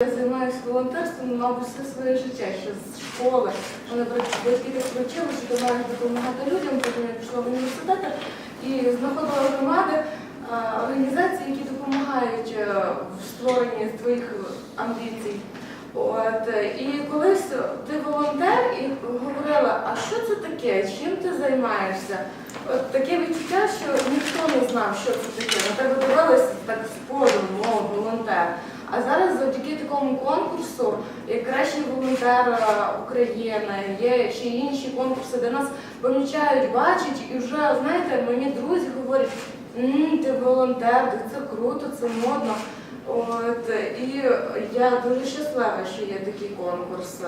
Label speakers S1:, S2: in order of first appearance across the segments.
S1: Я займаюся волонтерством, мабуть, все своє життя, ще з школи. Мене батьки так привчили, що ти маєш допомагати людям, потім я пішла в університет і знаходила громади, організації, які допомагають е, в створенні твоїх амбіцій. От, е, і колись ти волонтер і говорила, а що це таке? Чим ти займаєшся? От таке відчуття, що ніхто не знав, що це таке. На тебе дивилися так з подиву, мов волонтер. А зараз завдяки такому конкурсу, як кращий волонтер е, України, є ще інші конкурси, де нас помічають, бачать, і вже знаєте, мені друзі говорять, «М, ти волонтер, це круто, це модно. От і я дуже щаслива, що є такий конкурс,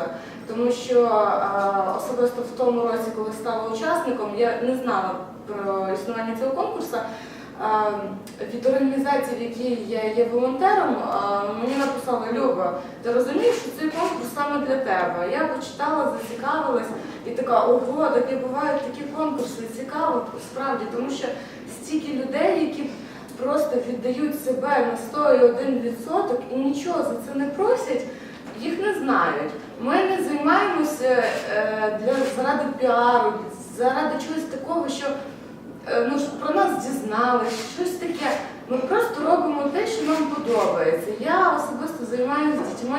S1: тому що е, особисто в тому році, коли стала учасником, я не знала про існування цього конкурсу. Від організації, в якій я є волонтером, мені написали Люба, ти розумієш, що цей конкурс саме для тебе. Я почитала, зацікавилась і така, ого, такі бувають такі конкурси, цікаво, справді, тому що стільки людей, які просто віддають себе на 101% і нічого за це не просять, їх не знають. Ми не займаємося е, для заради піару, заради чогось такого, що е, ну, дізналися, щось таке. Ми просто робимо те, що нам подобається. Я особисто займаюся з дітьми.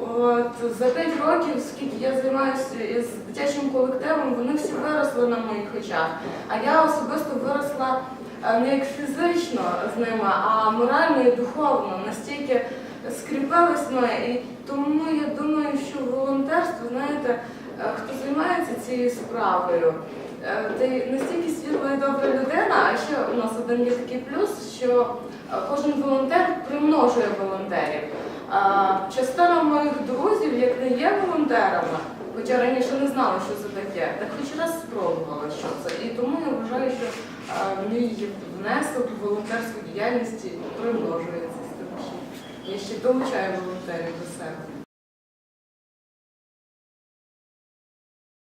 S1: От за 5 років, скільки я займаюся із дитячим колективом, вони всі виросли на моїх очах. А я особисто виросла е, не як фізично з ними, а морально і духовно. Настільки скріпились ми. І тому я думаю, що волонтерство, знаєте, е, хто займається цією справою, ти настільки світла і добра людина, а ще у нас один є такий плюс, що е, кожен волонтер примножує волонтерів. А, Частина моїх друзів, як не є волонтерами, хоча раніше не знали, що це таке, так хоч раз спробували, що це. І тому я вважаю, що мій внесок в волонтерську діяльність примножується я ще долучаю волонтерів до себе.